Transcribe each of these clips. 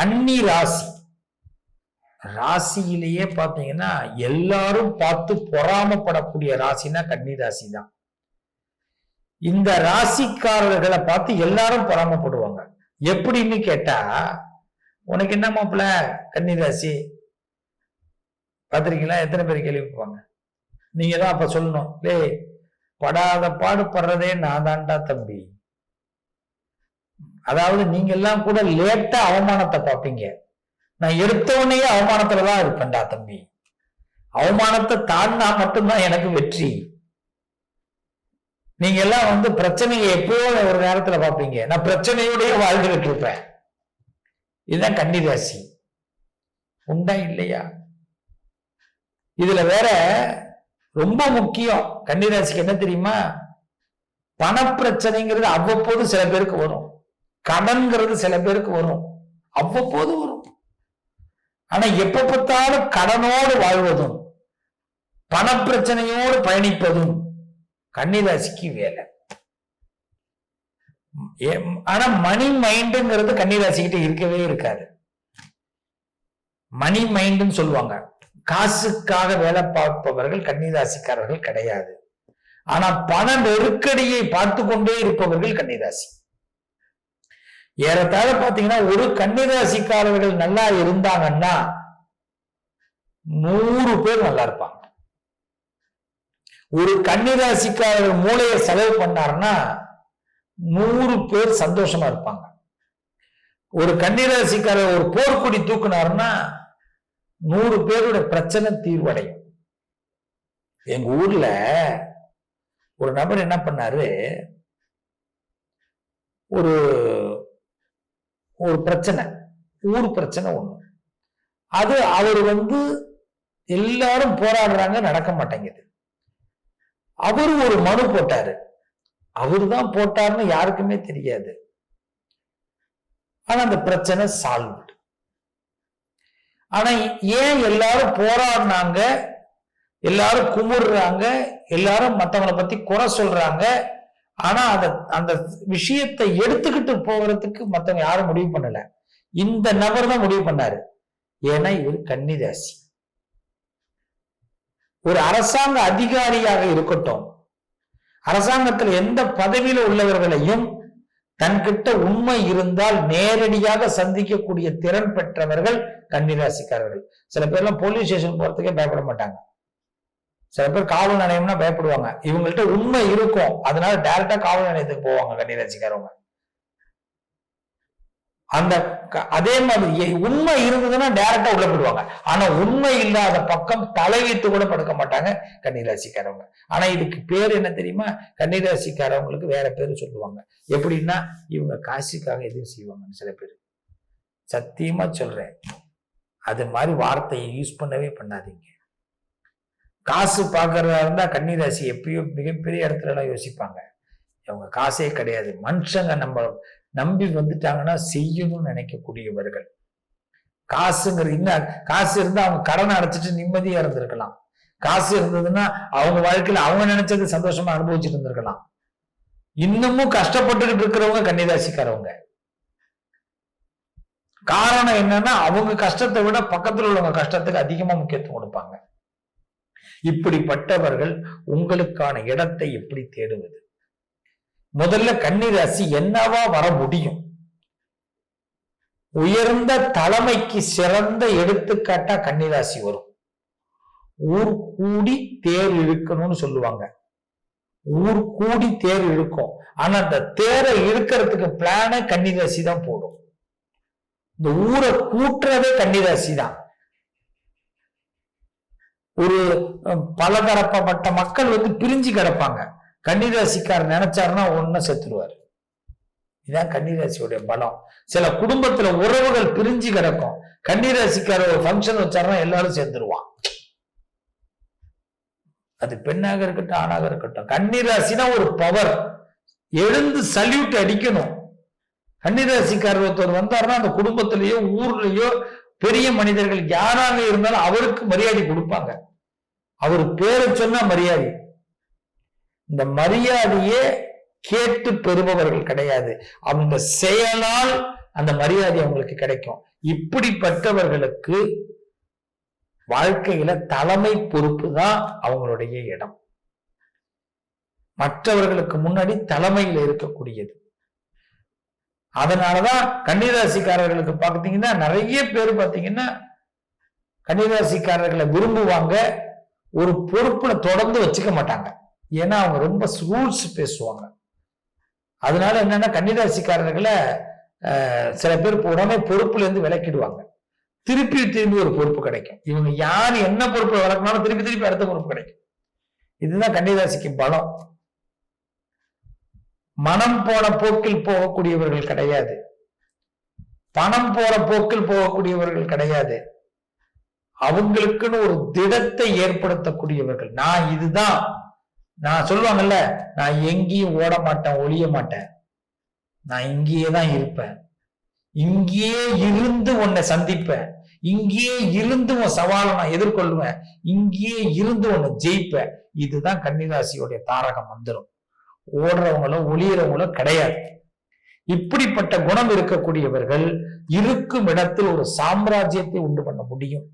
கன்னி ராசி. ராசியிலேயே பார்த்தீங்கன்னா எல்லாரும் பார்த்து பொறாமப்படக்கூடிய ராசினா கன்னி ராசி தான் இந்த ராசிக்காரர்களை பார்த்து எல்லாரும் பொறாமப்படுவாங்க. எப்படின்னு கேட்டா உனக்கு என்ன மாப்பிள்ள கன்னி ராசி. பார்த்துருக்கீங்களா? எத்தனை பேர் கேள்விப்பாங்க நீங்க தான் அப்ப சொல்லணும். லே படாத பாடு படுறதே நான் தான்டா தம்பி. அதாவது நீங்க எல்லாம் கூட லேட்டா அவமானத்தை பார்ப்பீங்க. நான் எடுத்தவனையே அவமானத்துல தான் இருப்பேன்டா தம்பி. அவமானத்தை தாண்டினா மட்டும்தான் எனக்கு வெற்றி. நீங்க எல்லாம் வந்து பிரச்சனையை எப்பயோ ஒரு நேரத்துல பார்ப்பீங்க. நான் பிரச்சனையோடய வாழ்ந்துகிட்டு இருப்பேன். இதுதான் கன்னிராசி. உண்டா இல்லையா? இதுல வேற ரொம்ப முக்கியம். கன்னிராசிக்கு என்ன தெரியுமா? பணப்பிரச்சனைங்கிறது அவ்வப்போது சில பேருக்கு வரும். கடன்கிறது சில பேருக்கு வரும். அவ்வப்போது வரும். ஆனா எப்ப பார்த்தாலும் கடனோடு வாழ்வதும் பணப்பிரச்சனையோடு பயணிப்பதும் கன்னிராசிக்கு வேலை. ஆனா மணி மைண்டுங்கிறது கன்னிராசிக்கிட்ட இருக்கவே இருக்காது. மணி மைண்டுன்னு சொல்லுவாங்க. காசுக்காக வேலை பார்ப்பவர்கள் கன்னிராசிக்காரர்கள் கிடையாது. ஆனா பண நெருக்கடியை பார்த்து கொண்டே இருப்பவர்கள் கன்னிராசி. ஏறத்தாழ பாத்தீங்கன்னா ஒரு கன்னிராசிக்காரர்கள் நல்லா இருந்தாங்கன்னா நூறு பேர் நல்லா இருப்பாங்க. ஒரு கன்னிராசிக்காரர்கள் மூளையை செலவு பண்ணாருன்னா நூறு பேர் சந்தோஷமா இருப்பாங்க. ஒரு கன்னிராசிக்காரர் ஒரு போர்க்குடி தூக்குனாருன்னா நூறு பேரோட பிரச்சனை தீர்வடையும். எங்க ஊர்ல ஒரு நபர் என்ன பண்ணாரு? ஒரு ஒரு பிரச்சனை ஊர் பிரச்சனை ஒண்ணு. அது அவர் வந்து எல்லாரும் போராடுறாங்க நடக்க மாட்டேங்குது. அவரு ஒரு மனு போட்டாரு. அவரு தான் போட்டாருன்னு யாருக்குமே தெரியாது. ஆனா அந்த பிரச்சனை சால்வ் ஆனா ஏன் எல்லாரும் போராடினாங்க? எல்லாரும் குமுறுறாங்க? எல்லாரும் மற்றவங்களை பத்தி குறை சொல்றாங்க? ஆனா அத அந்த விஷயத்தை எடுத்துக்கிட்டு போகிறதுக்கு மத்தவங்க யாரும் முடிவு பண்ணல. இந்த நபர் தான் முடிவு பண்ணாரு. ஏன்னா இவர் கன்னிராசி ஒரு அரசாங்க அதிகாரியாக இருக்கட்டும் அரசாங்கத்தில் எந்த பதவியில உள்ளவர்களையும் தன்கிட்ட உண்மை இருந்தால் நேரடியாக சந்திக்கக்கூடிய திறன் பெற்றவர்கள் கன்னிராசிக்காரர்கள். சில பேர்லாம் போலீஸ் ஸ்டேஷன் போறதுக்கே பயப்பட மாட்டாங்க. சில பேர் காவல் நிலையம்னா பயப்படுவாங்க. இவங்கள்ட்ட உண்மை இருக்கும். அதனால டைரக்டா காவல் நிலையத்துக்கு போவாங்க கன்னிராசிக்காரவங்க அந்த க- அதே மாதிரி உண்மை இருந்ததுன்னா டைரக்டா உள்ள போயிடுவாங்க. ஆனா உண்மை இல்லாத பக்கம் தலையிட்டு கூட படுக்க மாட்டாங்க கன்னிராசிக்காரவங்க ஆனா இதுக்கு பேர் என்ன தெரியுமா? கன்னிராசிக்காரவங்களுக்கு வேற பேர் சொல்லுவாங்க. எப்படின்னா இவங்க காசுக்காக எதுவும் செய்வாங்கன்னு சில பேர். சத்தியமா சொல்றேன். அது மாதிரி வார்த்தையை யூஸ் பண்ணவே பண்ணாதீங்க. காசு பார்க்கறதா இருந்தா கன்னிராசி எப்பயோ மிகப்பெரிய இடத்துல எல்லாம் யோசிப்பாங்க. அவங்க காசே கிடையாது. மனுஷங்க நம்ம நம்பி வந்துட்டாங்கன்னா செய்யணும்னு நினைக்கக்கூடியவர்கள். காசுங்கிறது இன்னும் காசு இருந்தால் அவங்க கடனை அடைச்சிட்டு நிம்மதியாக இருந்திருக்கலாம். காசு இருந்ததுன்னா அவங்க வாழ்க்கையில அவங்க நினைச்சது சந்தோஷமா அனுபவிச்சுட்டு இருந்திருக்கலாம். இன்னமும் கஷ்டப்பட்டுக்கிட்டு இருக்கிறவங்க கன்னிராசிக்காரவங்க. காரணம் என்னன்னா அவங்க கஷ்டத்தை விட பக்கத்துல உள்ளவங்க கஷ்டத்துக்கு அதிகமா முக்கியத்துவம் கொடுப்பாங்க. இப்படிப்பட்டவர்கள் உங்களுக்கான இடத்தை எப்படி தேடுவது? முதல்ல கன்னிராசி என்னவா வர முடியும்? உயர்ந்த தலைமைக்கு சிறந்த எடுத்துக்காட்டா கன்னிராசி வரும். ஊர் கூடி தேர் இழுக்கணும்னு சொல்லுவாங்க. ஊர் கூடி தேர் இழுக்கும். ஆனா அந்த தேரை இழுக்கிறதுக்கு பிளான கன்னிராசி தான் போடும். இந்த ஊரை கூட்டுறதே கன்னிராசி தான். ஒரு பலதரப்பட்ட மக்கள் வந்து பிரிஞ்சு கிடப்பாங்க. கன்னிராசிக்காரர் நினைச்சாருன்னா ஒன்னும் செத்துருவாரு. இதான் கன்னிராசியுடைய பலம். சில குடும்பத்துல உறவுகள் பிரிஞ்சு கிடக்கும். கன்னிராசிக்கார ஒரு ஃபங்க்ஷன் வச்சாருன்னா எல்லாரும் சேர்ந்துருவான். அது பெண்ணாக இருக்கட்டும் ஆணாக இருக்கட்டும். கன்னிராசினா ஒரு பவர் எழுந்து சல்யூட் அடிக்கணும். கன்னிராசிக்காரர் ஒருத்தர் வந்தாருன்னா அந்த குடும்பத்திலேயோ ஊர்லயோ பெரிய மனிதர்கள் யாராக இருந்தாலும் அவருக்கு மரியாதை கொடுப்பாங்க. அவர் பேரை சொன்னா மரியாதை. இந்த மரியாதையே கேட்டு பெறுபவர்கள் கிடையாது. அவங்க செயலால் அந்த மரியாதை அவங்களுக்கு கிடைக்கும். இப்படிப்பட்டவர்களுக்கு வாழ்க்கையில தலைமை பொறுப்பு தான் அவங்களுடைய இடம். மற்றவர்களுக்கு முன்னாடி தலைமையில் இருக்கக்கூடியது. அதனாலதான் கன்னிராசிக்காரர்களுக்கு பார்த்தீங்கன்னா நிறைய பேர் பார்த்தீங்கன்னா கன்னிராசிக்காரர்களை விரும்புவாங்க. ஒரு பொறுப்புல தொடர்ந்து வச்சுக்க மாட்டாங்க. ஏன்னா அவங்க ரொம்ப ரூல்ஸ் பேசுவாங்க. அதனால என்னன்னா கன்னிராசிக்காரர்களை சில பேர் உடனே பொறுப்புல இருந்து விளக்கிடுவாங்க திருப்பி திரும்பி ஒரு பொறுப்பு கிடைக்கும். இவங்க யார் என்ன பொறுப்பு வளர்க்கணும் திருப்பி திருப்பி அடுத்த பொறுப்பு கிடைக்கும். இதுதான் கன்னிராசிக்கு பலம். மனம் போன போக்கில் போகக்கூடியவர்கள் கிடையாது. பணம் போற போக்கில் போகக்கூடியவர்கள் கிடையாது. அவங்களுக்குன்னு ஒரு திடத்தை ஏற்படுத்தக்கூடியவர்கள். நான் இதுதான். நான் சொல்லுவாங்கல்ல நான் எங்கேயும் ஓட மாட்டேன் ஒழிய மாட்டேன். நான் இங்கேயே தான் இருப்பேன். இங்கேயே இருந்து உன்னை சந்திப்பேன். இங்கேயே இருந்து உன் சவாலை நான் எதிர்கொள்வேன். இங்கேயே இருந்து உன்னை ஜெயிப்பேன். இதுதான் கன்னிராசியோடைய தாரகம் வந்துடும் ஓடுறவங்களோ ஒளியறவங்களோ கிடையாது. இப்படிப்பட்ட குணம் இருக்கக்கூடியவர்கள் இருக்கும் இடத்தில் ஒரு சாம்ராஜ்யத்தை உண்டு பண்ண முடியும்.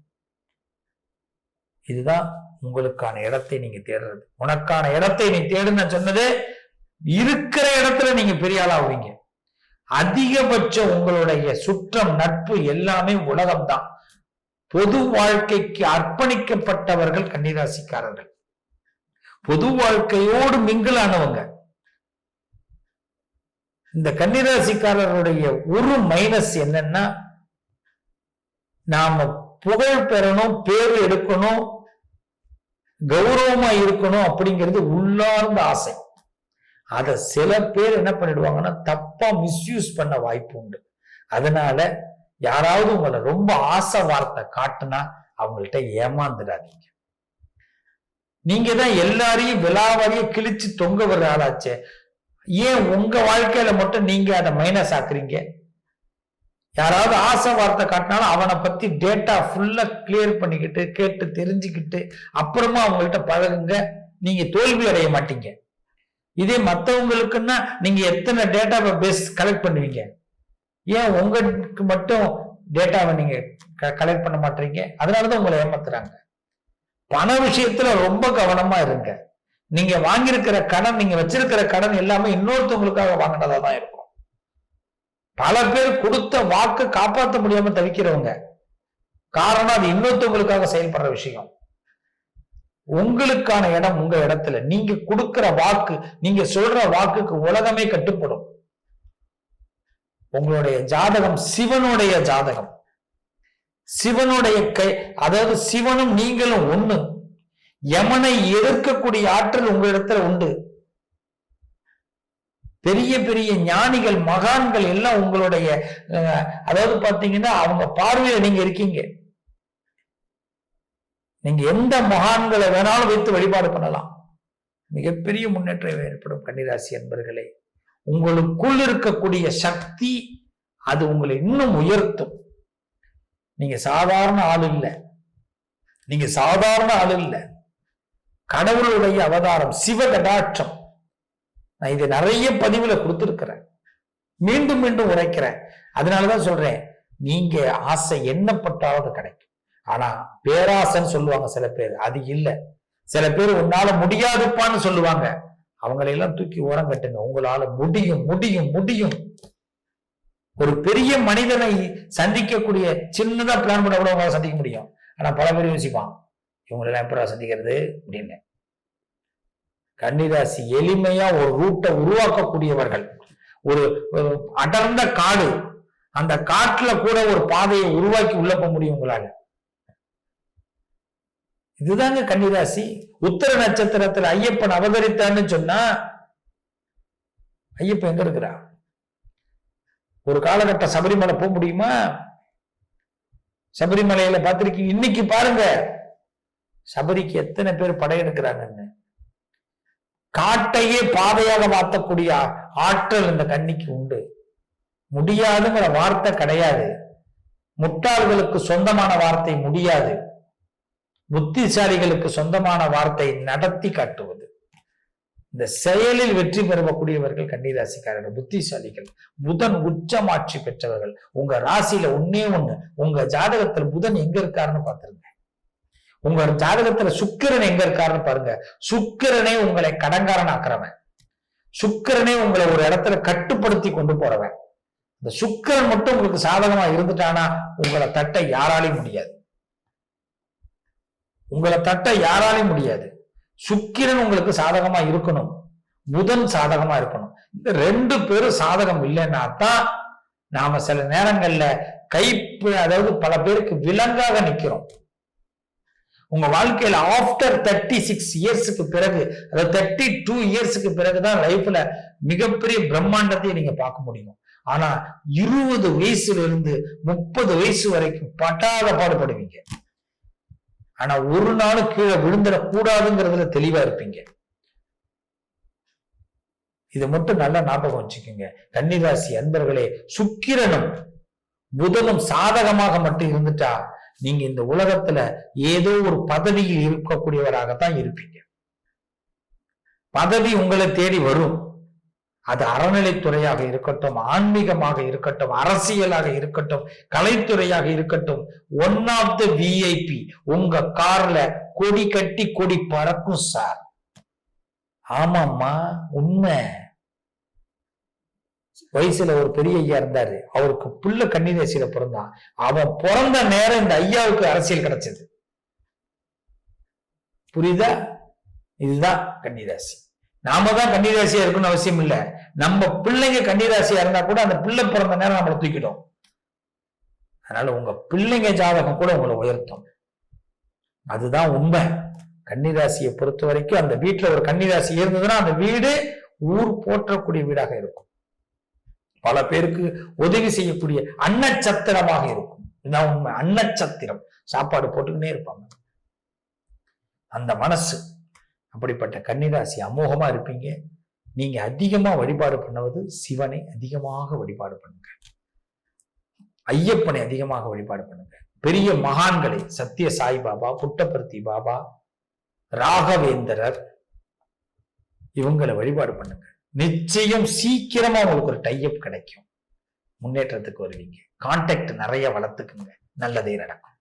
இதுதான் உங்களுக்கான இடத்தை நீங்க தேடுறது. உனக்கான இடத்தை நீ தேடுன்னு சொன்னது இருக்கிற இடத்துல நீங்க பெரிய ஆளாவீங்க அதிகபட்சம் உங்களுடைய சுற்றம் நட்பு எல்லாமே உலகம்தான். பொது வாழ்க்கைக்கு அர்ப்பணிக்கப்பட்டவர்கள் கன்னிராசிக்காரர்கள். பொது வாழ்க்கையோடு மிங்கிலானவங்க. இந்த கன்னிராசிக்காரருடைய ஒரு மைனஸ் என்னன்னா நாம புகழ் பெறணும் பேர் எடுக்கணும் கௌரவமா இருக்கணும் அப்படிங்கிறது உள்ளார்ந்த ஆசை. அதை சில பேர் என்ன பண்ணிடுவாங்கன்னா தப்பா மிஸ்யூஸ் பண்ண வாய்ப்பு உண்டு. அதனால யாராவது உங்களை ரொம்ப ஆசை வார்த்தை காட்டுனா அவங்கள்ட்ட ஏமாந்துடாதீங்க. நீங்க தான் எல்லாரையும் விழாவாரியும் கிழிச்சு தொங்க வர்ற ஆளாச்சே. ஏன் உங்க வாழ்க்கையில மட்டும் நீங்க அதை மைனஸ் ஆக்குறீங்க? யாராவது ஆசை வார்த்தை காட்டினாலும் அவனை பத்தி டேட்டா ஃபுல்லா கிளியர் பண்ணிக்கிட்டு கேட்டு தெரிஞ்சுக்கிட்டு அப்புறமா அவங்கள்ட்ட பழகுங்க. நீங்க தோல்வி அடைய மாட்டீங்க. இதே மற்றவங்களுக்குன்னா நீங்க எத்தனை டேட்டாவை பேஸ் கலெக்ட் பண்ணுவீங்க? ஏன் உங்களுக்கு மட்டும் டேட்டாவை நீங்க கலெக்ட் பண்ண மாட்டீங்க? அதனாலதான் உங்களை ஏமாத்துறாங்க. பண விஷயத்துல ரொம்ப கவனமா இருங்க. நீங்க வாங்கியிருக்கிற கடன் நீங்க வச்சிருக்கிற கடன் எல்லாமே இன்னொருத்தவங்களுக்காக வாங்கினதா தான் இருக்கும். பல பேர் கொடுத்த வாக்கு காப்பாற்ற முடியாம தவிக்கிறவங்க. காரணம் அது இன்னொருத்தவங்களுக்காக செயல்படுற விஷயம். உங்களுக்கான இடம் உங்க இடத்துல. நீங்க கொடுக்கிற வாக்கு நீங்க சொல்ற வாக்குக்கு உலகமே கட்டுப்படும். உங்களுடைய ஜாதகம் சிவனுடைய ஜாதகம். சிவனுடைய கை அதாவது சிவனும் நீங்களும் ஒண்ணு. யமனை எதிர்க்கக்கூடிய ஆற்றல் உங்களிடத்துல உண்டு. பெரிய பெரிய ஞானிகள் மகான்கள் எல்லாம் உங்களுடைய அதாவது பார்த்தீங்கன்னா அவங்க பார்வையில நீங்க இருக்கீங்க. நீங்க எந்த மகான்களை வேணாலும் வைத்து வழிபாடு பண்ணலாம். மிகப்பெரிய முன்னேற்றம் ஏற்படும் கன்னிராசி என்பர்களே உங்களுக்குள் இருக்கக்கூடிய சக்தி அது உங்களை இன்னும் உயர்த்தும். நீங்க சாதாரண ஆள் இல்லை. நீங்க சாதாரண ஆள் இல்லை. கடவுளுடைய அவதாரம் சிவகடாட்சம். நான் இதை நிறைய பதிவுல கொடுத்துருக்கிறேன். மீண்டும் மீண்டும் உரைக்கிறேன். அதனாலதான் சொல்றேன் நீங்க ஆசை எண்ணப்பட்டாவது கிடைக்கும். ஆனா பேராசைன்னு சொல்லுவாங்க சில பேர் அது இல்லை. சில பேர் உன்னால முடியாதுப்பான்னு சொல்லுவாங்க. அவங்களையெல்லாம் தூக்கி ஓரம் கட்டுங்க. உங்களால முடியும் முடியும் முடியும். ஒரு பெரிய மனிதனை சந்திக்கக்கூடிய சின்னதா பிளான் பண்ண கூட உங்களால சந்திக்க முடியும். ஆனா பல பேர் யோசிப்பான் இவங்களெல்லாம் எப்படா சந்திக்கிறது? அப்படின்னு. கன்னிராசி எளிமையா ஒரு ரூட்டை உருவாக்கக்கூடியவர்கள். ஒரு அடர்ந்த காடு. அந்த காட்டுல கூட ஒரு பாதையை உருவாக்கி உள்ள போக முடியும் உங்களால. இதுதாங்க கன்னிராசி. உத்தர நட்சத்திரத்துல ஐயப்பன் அவதரித்தான்னு சொன்னா ஐயப்பன் எங்க இருக்கிறா? ஒரு காலகட்ட சபரிமலை போக முடியுமா? சபரிமலையில பார்த்திருக்கீங்க. இன்னைக்கு பாருங்க சபரிக்கு எத்தனை பேர் படையெடுக்கிறாங்கன்னு. காட்டையே பாதையாக மாற்றக்கூடிய ஆற்றல் இந்த கண்ணிக்கு உண்டு. முடியாதுங்கிற வார்த்தை கிடையாது. முட்டாள்களுக்கு சொந்தமான வார்த்தை முடியாது. புத்திசாலிகளுக்கு சொந்தமான வார்த்தை நடத்தி காட்டுவது. இந்த செயலில் வெற்றி பெறக்கூடியவர்கள் கன்னிராசிக்காரர்கள் புத்திசாலிகள் புதன் உச்சமாட்சி பெற்றவர்கள். உங்க ராசியில ஒன்னே ஒண்ணு. உங்க ஜாதகத்துல புதன் எங்க இருக்காருன்னு பாத்துருங்க உங்க ஜாதகத்துல சுக்கிரன் எங்க இருக்காருன்னு பாருங்க. சுக்கிரனே உங்களை கடங்காரன் ஆக்குறவன். சுக்கிரனே உங்களை ஒரு இடத்துல கட்டுப்படுத்தி கொண்டு போறவன். இந்த சுக்கிரன் மட்டும் உங்களுக்கு சாதகமா இருந்துட்டானா உங்களை தட்ட யாராலையும் முடியாது. உங்களை தட்ட யாராலையும் முடியாது. சுக்கிரன் உங்களுக்கு சாதகமா இருக்கணும். புதன் சாதகமா இருக்கணும். இந்த ரெண்டு பேரும் சாதகம் இல்லைன்னா தான் நாம சில நேரங்கள்ல கைப்பு அதாவது பல பேருக்கு விலங்காக நிக்கிறோம். உங்க வாழ்க்கையில ஆஃப்டர் தேர்ட்டி சிக்ஸ் இயர்ஸுக்கு பிறகு அதாவது தேர்ட்டி டூ இயர்ஸுக்கு பிறகுதான் லைஃப்ல மிகப்பெரிய பிரம்மாண்டத்தை நீங்க பார்க்க முடியும். ஆனா இருபது வயசுல இருந்து முப்பது வயசு வரைக்கும் பட்டாத பாடுபடுவீங்க. ஆனா ஒரு நாள் கீழே விழுந்துடக்கூடாதுங்கிறதுல தெளிவா இருப்பீங்க. இதை மட்டும் நல்லா ஞாபகம் வச்சுக்கோங்க. கன்னிராசி அன்பர்களே சுக்கிரனும் புதனும் சாதகமாக மட்டும் இருந்துட்டா நீங்க இந்த உலகத்துல ஏதோ ஒரு பதவியில் இருக்கக்கூடியவராகத்தான் இருப்பீங்க. பதவி உங்களை தேடி வரும். அது அறநிலைத்துறையாக இருக்கட்டும் ஆன்மீகமாக இருக்கட்டும் அரசியலாக இருக்கட்டும் கலைத்துறையாக இருக்கட்டும் ஒன் ஆஃப் த விஐபி உங்க கார்ல கொடி கட்டி கொடி பறக்கும் சார் ஆமாம்மா உண்மை. வயசுல ஒரு பெரிய ஐயா இருந்தாரு. அவருக்கு புள்ள கன்னிராசியில பிறந்தான். அவன் பிறந்த நேரம் இந்த ஐயாவுக்கு அரசியல் கிடைச்சது. புரியுதா? இதுதான் கன்னிராசி நாம தான் கன்னிராசியா இருக்கணும்னு அவசியம் இல்லை. நம்ம பிள்ளைங்க கன்னிராசியா இருந்தா கூட அந்த பிள்ளை பிறந்த நேரம் நம்மளை தூக்கிடும். அதனால உங்க பிள்ளைங்க ஜாதகம் கூட உங்களை உயர்த்தும். அதுதான் உண்மை. கன்னிராசியை பொறுத்த வரைக்கும் அந்த வீட்டுல ஒரு கன்னிராசி இருந்ததுன்னா அந்த வீடு ஊர் போற்றக்கூடிய வீடாக இருக்கும். பல பேருக்கு உதவி செய்யக்கூடிய அன்னச்சத்திரமாக இருக்கும். இதுதான் உண்மை. அன்னச்சத்திரம். சாப்பாடு போட்டுக்கிட்டே இருப்பாங்க. அந்த மனசு. அப்படிப்பட்ட கன்னிராசி அமோகமா இருப்பீங்க. நீங்க அதிகமா வழிபாடு பண்ணுவது சிவனை அதிகமாக வழிபாடு பண்ணுங்க. ஐயப்பனை அதிகமாக வழிபாடு பண்ணுங்க. பெரிய மகான்களை சத்திய சாய் பாபா புட்டபர்த்தி பாபா ராகவேந்தரர் இவங்களை வழிபாடு பண்ணுங்க. நிச்சயம் சீக்கிரமா உங்களுக்கு ஒரு டைப் கிடைக்கும். முன்னேற்றத்துக்கு வருவீங்க. கான்டாக்ட் நிறைய வளர்த்துக்குங்க. நல்லதே நடக்கும்.